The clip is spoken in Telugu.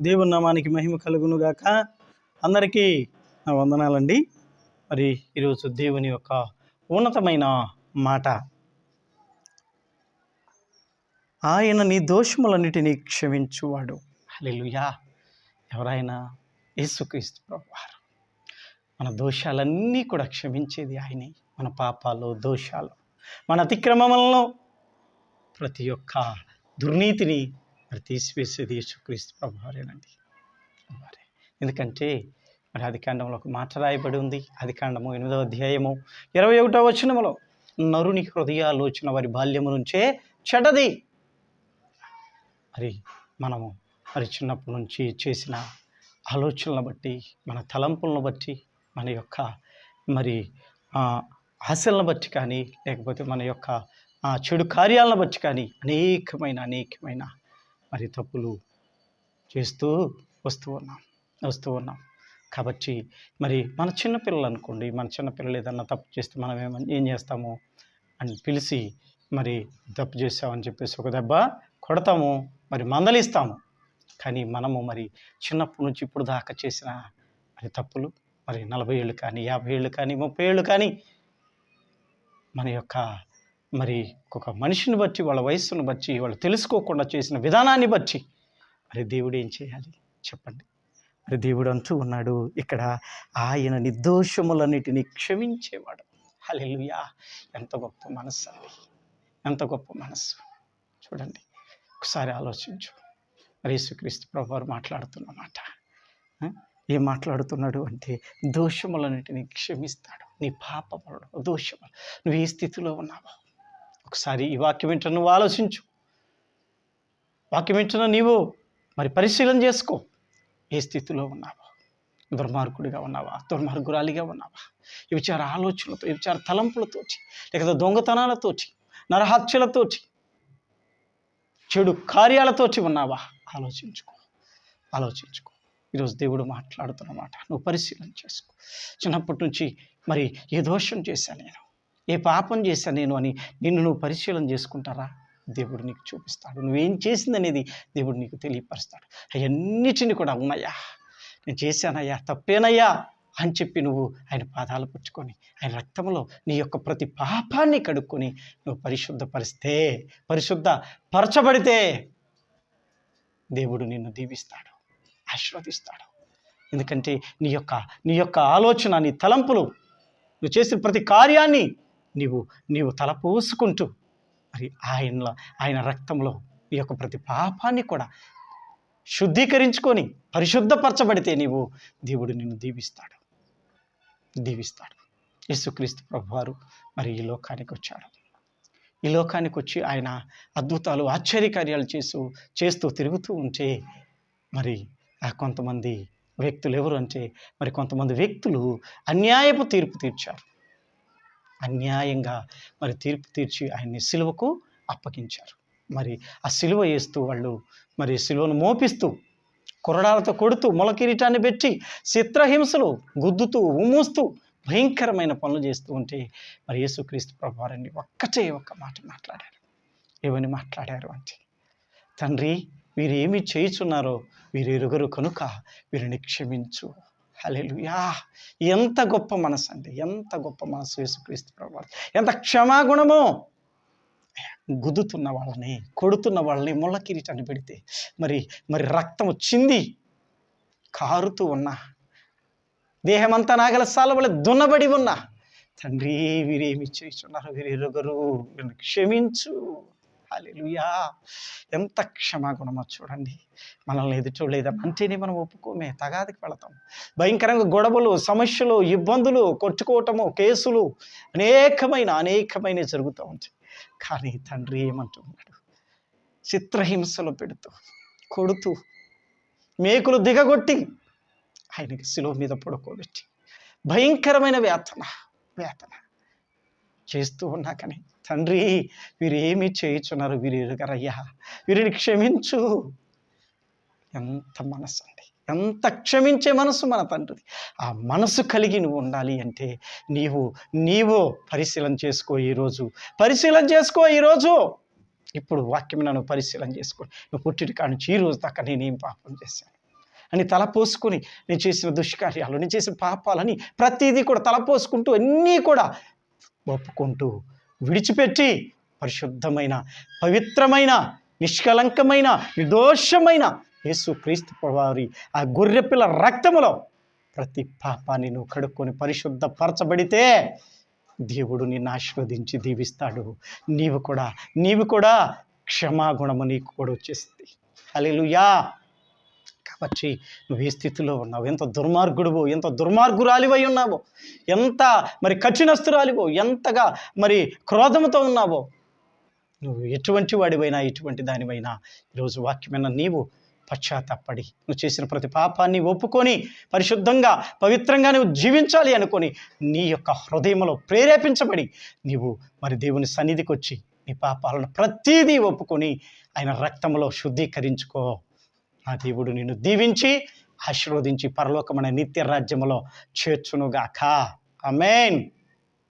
దేవుని నామానికి మహిమ కలుగును గాక అందరికీ నా వందనాలండి. మరి ఈరోజు దేవుని యొక్క ఉన్నతమైన మాట. ఆయన నీ దోషములన్నిటినీ క్షమించువాడు. హలెలుయా ఎవరైనా యేసుక్రీస్తు ప్రభువారు. మన దోషాలన్నీ కూడా క్షమించేది ఆయనే. మన పాపాలు దోషాలు మన అతిక్రమములను ప్రతి ఒక్క దుర్నీతిని మరి తీసివేసేది యేసుక్రీస్తు ప్రభువారేనండి వారే ఎందుకంటే మరి ఆదికాండంలో ఒక మాట రాయబడి ఉంది. ఆదికాండము ఎనిమిదవ అధ్యాయము ఇరవై ఒకటో వచనములో నరుని హృదయాలోచన వారి బాల్యము నుంచే చెడది మరి మనము మరి చిన్నప్పటి నుంచి చేసిన ఆలోచనలను బట్టి మన తలంపులను బట్టి మన యొక్క మరి ఆశలను బట్టి కానీ లేకపోతే మన యొక్క చెడు కార్యాలను బట్టి కానీ అనేకమైన అనేకమైన మరి తప్పులు చేస్తూ వస్తూ ఉన్నాం వస్తూ ఉన్నాం. కాబట్టి మరి మన చిన్నపిల్లలు అనుకోండి మన చిన్నపిల్లలు ఏదన్నా తప్పు చేస్తే మనం ఏమ ఏం చేస్తాము అని పిలిచి మరి తప్పు చేసామని చెప్పేసి ఒక దెబ్బ కొడతాము మరి మందలిస్తాము. కానీ మనము మరి చిన్నప్పటి నుంచి ఇప్పుడు దాకా చేసిన మరి తప్పులు మరి నలభై ఏళ్ళు కానీ యాభై ఏళ్ళు కానీ ముప్పై ఏళ్ళు కానీ మన యొక్క మరి ఒక మనిషిని బట్టి వాళ్ళ వయస్సును బట్టి వాళ్ళు తెలుసుకోకుండా చేసిన విధానాన్ని బట్టి మరి దేవుడు ఏం చేయాలి? చెప్పండి. మరి దేవుడు అంటూ ఉన్నాడు ఇక్కడ ఆయన నిర్దోషములన్నిటినీ క్షమించేవాడు. హలెలుయా ఎంత గొప్ప మనస్సు అండి. ఎంత గొప్ప మనస్సు. చూడండి ఒకసారి ఆలోచించు. మరి యేసుక్రీస్తు ప్రభువారు మాట్లాడుతున్న మాట ఏం మాట్లాడుతున్నాడు అంటే దోషములన్నిటిని క్షమిస్తాడు. నీ పాపములను దోషములు. నువ్వు ఏ స్థితిలో ఉన్నావో ఒకసారి ఈ వాక్యం ఏంటో నువ్వు ఆలోచించు. వాక్యం ఏంటో నీవు మరి పరిశీలన చేసుకో. ఏ స్థితిలో ఉన్నావా? దుర్మార్గుడిగా ఉన్నావా? దుర్మార్గురాలిగా ఉన్నావా? ఈ విచార ఆలోచనలతో ఈ విచార తలంపులతోటి లేకపోతే దొంగతనాలతోటి నరహత్యలతోటి చెడు కార్యాలతోటి ఉన్నావా? ఆలోచించుకో. ఆలోచించుకో. ఈరోజు దేవుడు మాట్లాడుతున్నమాట నువ్వు పరిశీలన చేసుకో. చిన్నప్పటి నుంచి మరి ఏ దోషం చేశాను నేను? ఏ పాపం చేశాను నేను అని నిన్ను నువ్వు పరిశీలన చేసుకుంటారా? దేవుడు నీకు చూపిస్తాడు. నువ్వేం చేసిందనేది దేవుడు నీకు తెలియపరుస్తాడు. అవన్నిటిని కూడా ఉన్నాయా? నేను చేశానయ్యా తప్పేనయ్యా అని చెప్పి నువ్వు ఆయన పాదాలు పుచ్చుకొని ఆయన రక్తంలో నీ యొక్క ప్రతి పాపాన్ని కడుక్కొని నువ్వు పరిశుద్ధపరిస్తే పరిశుద్ధ పరచబడితే దేవుడు నిన్ను దీవిస్తాడు ఆశీర్వదిస్తాడు. ఎందుకంటే నీ యొక్క నీ యొక్క ఆలోచన నీ తలంపులు నువ్వు చేసిన ప్రతి కార్యాన్ని నీవు నీవు తలపోసుకుంటూ మరి ఆయనలో ఆయన రక్తంలో ఈ యొక్క ప్రతి పాపాన్ని కూడా శుద్ధీకరించుకొని పరిశుద్ధపరచబడితే నీవు దేవుడు నిన్ను దీవిస్తాడు. దీవిస్తాడు. యేసుక్రీస్తు ప్రభువారు మరి ఈ లోకానికి వచ్చాడు ఈ లోకానికి వచ్చి ఆయన అద్భుతాలు ఆశ్చర్యకార్యాలు చేస్తూ చేస్తూ తిరుగుతూ ఉంటే మరి ఆ కొంతమంది వ్యక్తులు ఎవరు అంటే మరి కొంతమంది వ్యక్తులు అన్యాయపు తీర్పు తీర్చారు. అన్యాయంగా మరి తీర్పు తీర్చి ఆయన్ని సిలువకు అప్పగించారు. మరి ఆ సిలువ వేస్తూ వాళ్ళు మరి సిలువను మోపిస్తూ కొరడాలతో కొడుతూ మొలకిరీటాన్ని పెట్టి చిత్రహింసలు గుద్దుతూ ఉమ్మూస్తూ భయంకరమైన పనులు చేస్తూ ఉంటే మరి యేసుక్రీస్తు ప్రభువారిని ఒక్కటే ఒక్క మాట మాట్లాడారు. ఏమని మాట్లాడారు అంటే తండ్రి వీరు ఏమి చేయుచున్నారో వీరు ఎరుగరు కనుక వీరిని క్షమించు. హలెలుయా ఎంత గొప్ప మనసు అండి. ఎంత గొప్ప మనసు యేసుక్రీస్తు ప్రభు ఎంత క్షమాగుణమో. గుద్దుతున్న వాళ్ళని కొడుతున్న వాళ్ళని ముళ్ళ కిరీటాన్ని పెడితే మరి మరి రక్తము చింది కారుతూ ఉన్నా. దేహమంతా నాగల సాలబడి దున్నబడి ఉన్నా. తండ్రి వీరేమి చేస్తున్నారు వీరు ఎరుగరు క్షమించు. హల్లెలూయా. ఎంత క్షమాగుణమో చూడండి. మనల్ని ఎదుటోలేదా అంటేనే మనం ఒప్పుకోమే తగాదికి వెళతాం. భయంకరంగా గొడవలు సమస్యలు ఇబ్బందులు కొట్టుకోవటము కేసులు అనేకమైన అనేకమైన జరుగుతూ ఉంటాయి. కానీ తండ్రి ఏమంటున్నాడు చిత్రహింసలు పెడుతూ కొడుతూ మేకులు దిగగొట్టి ఆయనకి శిలువ మీద పడుకోబెట్టి భయంకరమైన వేతన వేతన. చేస్తూ ఉన్నా కానీ తండ్రి వీరు ఏమి చేయుచున్నారు? వీరు ఎరుగరయ్యా వీరిని క్షమించు. ఎంత మనసు అండి ఎంత క్షమించే మనసు మన తండ్రిది. ఆ మనసు కలిగి నువ్వు ఉండాలి అంటే నీవు నీవు పరిశీలన చేసుకో ఈరోజు. పరిశీలన చేసుకో ఈరోజు. ఇప్పుడు వాక్యం నన్ను పరిశీలన చేసుకో. నువ్వు పుట్టిన కాడ నుంచి ఈ రోజు దాకా నేనేం పాపం చేశాను? అని తలపోసుకొని నేను చేసిన దుష్కార్యాలు నేను చేసిన పాపాలని ప్రతిదీ కూడా తలపోసుకుంటూ అన్నీ కూడా ఒప్పుకుంటూ విడిచిపెట్టి పరిశుద్ధమైన పవిత్రమైన నిష్కలంకమైన నిర్దోషమైన యేసు క్రీస్తు వారి ఆ గొర్రెపిల్ల రక్తములో ప్రతి పాపాన్ని నువ్వు కడుక్కొని పరిశుద్ధపరచబడితే దేవుడు నిన్ను ఆశీర్వదించి దీవిస్తాడు. నీవు కూడా నీవు కూడా క్షమాగుణము నీకు కూడా వచ్చేసింది. అలెలుయా వచ్చి నువ్వు ఏ స్థితిలో ఉన్నావు? ఎంత దుర్మార్గుడువో ఎంత దుర్మార్గురాలివై ఉన్నావో? ఎంత మరి కఠినస్తురాలివో ఎంతగా మరి క్రోధముతో ఉన్నావో? నువ్వు ఎటువంటి వాడివైనా ఎటువంటి దానివైనా ఈరోజు వాక్యమైన నీవు పశ్చాత్తాపడి నువ్వు చేసిన ప్రతి పాపాన్ని ఒప్పుకొని పరిశుద్ధంగా పవిత్రంగా నువ్వు జీవించాలి అనుకొని నీ యొక్క హృదయంలో ప్రేరేపించబడి నీవు మరి దేవుని సన్నిధికి వచ్చి నీ పాపాలను ప్రతీదీ ఒప్పుకొని ఆయన రక్తంలో శుద్ధీకరించుకో. ఆ దేవుడు నిన్ను దీవించి ఆశీర్వదించి పరలోకమైన నిత్య రాజ్యములో చేర్చునుగాక. అమేన్